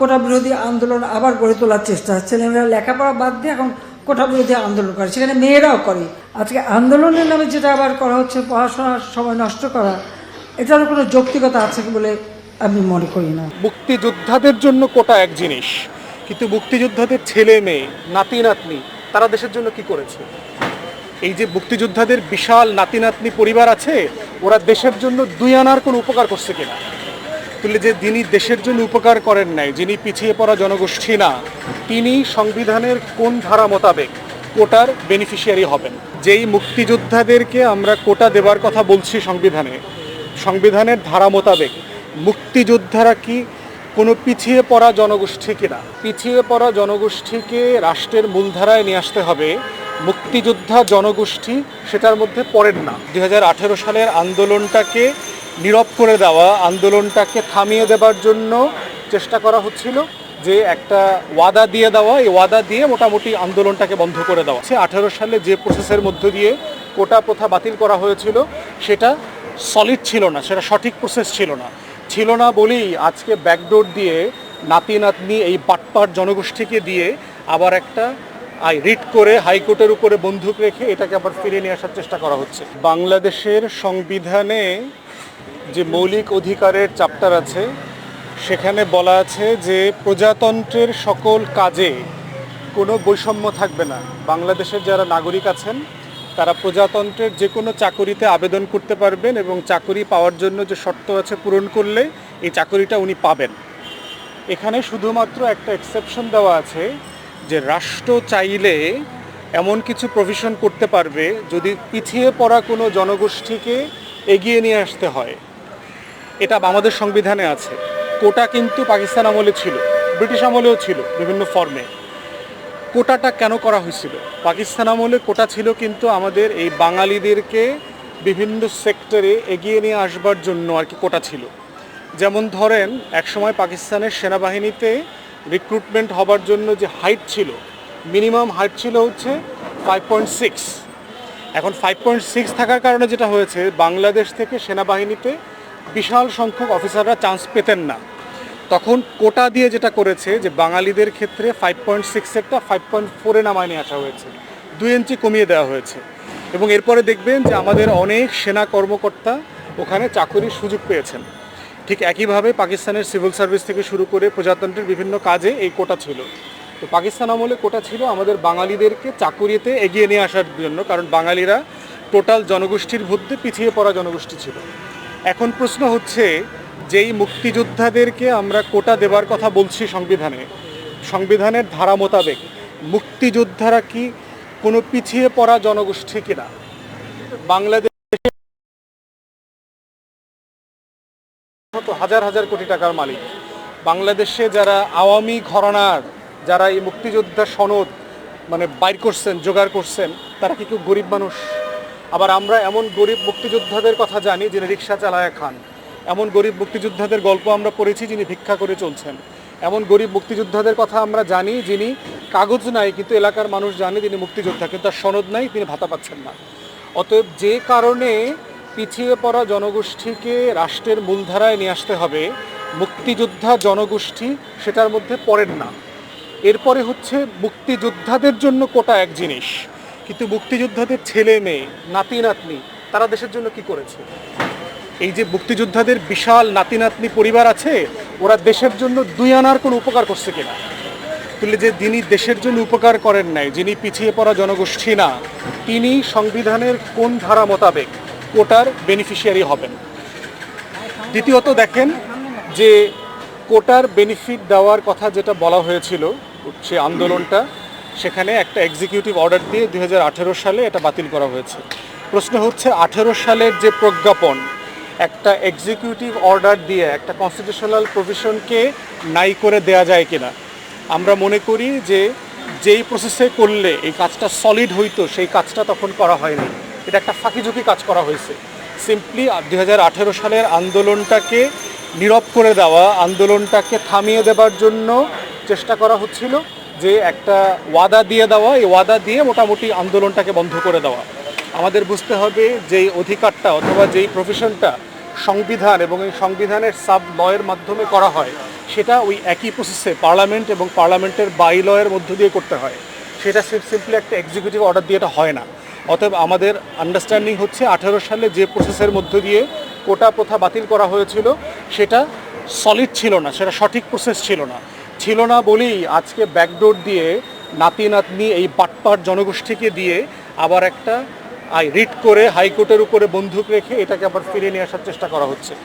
কোটা বিরোধী আন্দোলন আবার গড়ে তোলার চেষ্টা ছেলেমেয়েরা লেখাপড়া বাদ দিয়ে এখন কোটা বিরোধী আন্দোলন করে। সেখানে মেয়েরাও করে। আজকে আন্দোলনের নামে যেটা আবার করা হচ্ছে, পড়াশোনার সময় নষ্ট করা, এটারও কোনো যৌক্তিকতা আছে বলে আমি মনে করি না। মুক্তিযোদ্ধাদের জন্য কোটা এক জিনিস, কিন্তু মুক্তিযোদ্ধাদের ছেলে মেয়ে, নাতি নাতনি, তারা দেশের জন্য কি করেছে? এই যে মুক্তিযোদ্ধাদের বিশাল নাতি নাতনি পরিবার আছে, ওরা দেশের জন্য দুই আনার কোনো উপকার করছে কিনা? তুলে যে যিনি দেশের জন্য উপকার করেন নাই, যিনি পিছিয়ে পড়া জনগোষ্ঠী না, তিনি সংবিধানের কোন ধারা মোতাবেক কোটার বেনিফিশিয়ারি হবেন? যেই মুক্তিযোদ্ধাদেরকে আমরা কোটা দেবার কথা বলছি সংবিধানে, সংবিধানের ধারা মোতাবেক মুক্তিযোদ্ধারা কি কোনো পিছিয়ে পড়া জনগোষ্ঠী কিনা? পিছিয়ে পড়া জনগোষ্ঠীকে রাষ্ট্রের মূলধারায় নিয়ে আসতে হবে, মুক্তিযোদ্ধা জনগোষ্ঠী সেটার মধ্যে পড়েন না। দু হাজার আঠেরো সালের আন্দোলনটাকে নীরব করে দেওয়া আন্দোলনটাকে থামিয়ে দেবার জন্য চেষ্টা করা হচ্ছিল যে একটা ওয়াদা দিয়ে দেওয়া, এই ওয়াদা দিয়ে মোটামুটি আন্দোলনটাকে বন্ধ করে দেওয়া। সে আঠেরো সালে যে প্রসেসের মধ্য দিয়ে কোটা প্রথা বাতিল করা হয়েছিল, সেটা সলিড ছিল না, সেটা সঠিক প্রসেস ছিল না। ছিল না বলেই আজকে ব্যাকডোর দিয়ে নাতি নাতনি এই পাটপাট জনগোষ্ঠীকে দিয়ে আবার একটা আই রিট করে হাইকোর্টের উপরে বন্দুক রেখে এটাকে আবার ফিরিয়ে নিয়ে আসার চেষ্টা করা হচ্ছে। বাংলাদেশের সংবিধানে যে মৌলিক অধিকারের চ্যাপ্টার আছে, সেখানে বলা আছে যে প্রজাতন্ত্রের সকল কাজে কোনো বৈষম্য থাকবে না। বাংলাদেশের যারা নাগরিক আছেন, তারা প্রজাতন্ত্রের যে কোনো চাকরিতে আবেদন করতে পারবেন এবং চাকরি পাওয়ার জন্য যে শর্ত আছে পূরণ করলে এই চাকরিটা উনি পাবেন। এখানে শুধুমাত্র একটা এক্সেপশন দেওয়া আছে যে রাষ্ট্র চাইলে এমন কিছু প্রভিশন করতে পারবে যদি পিছিয়ে পড়া কোনো জনগোষ্ঠীকে এগিয়ে নিয়ে আসতে হয়। এটা আমাদের সংবিধানে আছে। কোটা কিন্তু পাকিস্তান আমলে ছিল, ব্রিটিশ আমলেও ছিল বিভিন্ন ফর্মে কোটাটা কেন করা হয়েছিল? পাকিস্তান আমলে কোটা ছিল কিন্তু আমাদের এই বাঙালিদেরকে বিভিন্ন সেক্টরে এগিয়ে নিয়ে আসবার জন্য আর কি কোটা ছিল। যেমন ধরেন, একসময় পাকিস্তানের সেনাবাহিনীতে রিক্রুটমেন্ট হবার জন্য যে হাইট ছিল মিনিমাম হাইট ছিল হচ্ছে ফাইভ পয়েন্ট সিক্স এখন ফাইভ পয়েন্ট সিক্স থাকার কারণে যেটা হয়েছে, বাংলাদেশ থেকে সেনাবাহিনীতে বিশাল সংখ্যক অফিসাররা চান্স পেতেন না। তখন কোটা দিয়ে যেটা করেছে যে বাঙালিদের ক্ষেত্রে ফাইভ পয়েন্ট সিক্স সিক্সেরটা ফাইভ পয়েন্ট ফোরে নামায় নিয়ে আসা হয়েছে। দুই ইঞ্চি কমিয়ে দেওয়া হয়েছে। এবং এরপরে দেখবেন যে আমাদের অনেক সেনা কর্মকর্তা ওখানে চাকরির সুযোগ পেয়েছেন। ঠিক একইভাবে পাকিস্তানের সিভিল সার্ভিস থেকে শুরু করে প্রজাতন্ত্রের বিভিন্ন কাজে এই কোটা ছিল। তো পাকিস্তান আমলে কোটা ছিল আমাদের বাঙালিদেরকে চাকুরিতে এগিয়ে নিয়ে আসার জন্য, কারণ বাঙালিরা টোটাল জনগোষ্ঠীর মধ্যে পিছিয়ে পড়া জনগোষ্ঠী ছিল। এখন প্রশ্ন হচ্ছে, যেই মুক্তিযোদ্ধাদেরকে আমরা কোটা দেবার কথা বলছি সংবিধানে, সংবিধানের ধারা মোতাবেক, মুক্তিযোদ্ধারা কি কোনো পিছিয়ে পড়া জনগোষ্ঠী কিনা? বাংলাদেশ হাজার হাজার কোটি টাকার মালিক। বাংলাদেশে যারা আওয়ামী ঘরানার, যারা এই মুক্তিযোদ্ধা সনদ মানে বাইর করছেন, জোগাড় করছেন, তারা কি কেউ গরিব মানুষ? আবার আমরা এমন গরিব মুক্তিযোদ্ধাদের কথা জানি যিনি রিক্সা চালায় খান। এমন গরিব মুক্তিযোদ্ধাদের গল্প আমরা পড়েছি যিনি ভিক্ষা করে চলছেন। এমন গরিব মুক্তিযোদ্ধাদের কথা আমরা জানি যিনি কাগজ নাই, কিন্তু এলাকার মানুষ জানে তিনি মুক্তিযোদ্ধা, কিন্তু তার সনদ নাই, তিনি ভাতা পাচ্ছেন না। অতএব যে কারণে পিছিয়ে পড়া জনগোষ্ঠীকে রাষ্ট্রের মূলধারায় নিয়ে আসতে হবে, মুক্তিযোদ্ধা জনগোষ্ঠী সেটার মধ্যে পড়েন না। এরপরে হচ্ছে মুক্তিযোদ্ধাদের জন্য কোটা এক জিনিস। কিন্তু মুক্তিযোদ্ধাদের ছেলে মেয়ে নাতি নাতনি তারা দেশের জন্য কি করেছে? এই যে মুক্তিযোদ্ধাদের বিশাল নাতি নাতনি পরিবার আছে, ওরা দেশের জন্য দুই আনার কোনো উপকার করছে কিনা? তুলে যে যিনি দেশের জন্য উপকার করেন নাই, যিনি পিছিয়ে পড়া জনগোষ্ঠী না, তিনি সংবিধানের কোন ধারা মোতাবেক কোটার বেনিফিশিয়ারি হবেন? দ্বিতীয়ত দেখেন যে কোটার বেনিফিট দেওয়ার কথা যেটা বলা হয়েছিল, সে আন্দোলনটা সেখানে একটা এক্সিকিউটিভ অর্ডার দিয়ে দু হাজার আঠেরো সালে এটা বাতিল করা হয়েছে। প্রশ্ন হচ্ছে, আঠেরো সালের যে প্রজ্ঞাপন, একটা এক্সিকিউটিভ অর্ডার দিয়ে একটা কনস্টিটিউশনাল প্রভিশনকে নাই করে দেয়া যায় কিনা? আমরা মনে করি যে, যেই প্রসেসে করলে এই কাজটা সলিড হইতো, সেই কাজটা তখন করা হয়নি। এটা একটা ফাঁকিঝুঁকি কাজ করা হয়েছে। সিম্পলি দুই হাজার আঠেরো সালের আন্দোলনটাকে নীরব করে দেওয়া, আন্দোলনটাকে থামিয়ে দেবার জন্য চেষ্টা করা হচ্ছিল। যে একটা ওয়াদা দিয়ে দেওয়া, এই ওয়াদা দিয়ে মোটামুটি আন্দোলনটাকে বন্ধ করে দেওয়া। আমাদের বুঝতে হবে যেই অধিকারটা অথবা যেই প্রফেশনটা সংবিধান এবং এই সংবিধানের সাব লয়ের মাধ্যমে করা হয়, সেটা ওই একই প্রসেসে পার্লামেন্ট এবং পার্লামেন্টের বাই লয়ের মধ্য দিয়ে করতে হয়। সেটা সিম্পলি একটা এক্সিকিউটিভ অর্ডার দিয়ে এটা হয় না। অতএব আমাদের আন্ডারস্ট্যান্ডিং হচ্ছে আঠেরো সালে যে প্রসেসের মধ্য দিয়ে কোটা প্রথা বাতিল করা হয়েছিল, সেটা সলিড ছিল না, সেটা সঠিক প্রসেস ছিল না। ছিল না বলেই আজকে ব্যাকডোর দিয়ে নাতি নাতনি এই বাটপার জনগোষ্ঠীকে দিয়ে আবার একটা, আই, রিট করে হাইকোর্টের উপরে বন্দুক রেখে এটাকে আবার ফিরে নিয়ে আসার চেষ্টা করা হচ্ছে।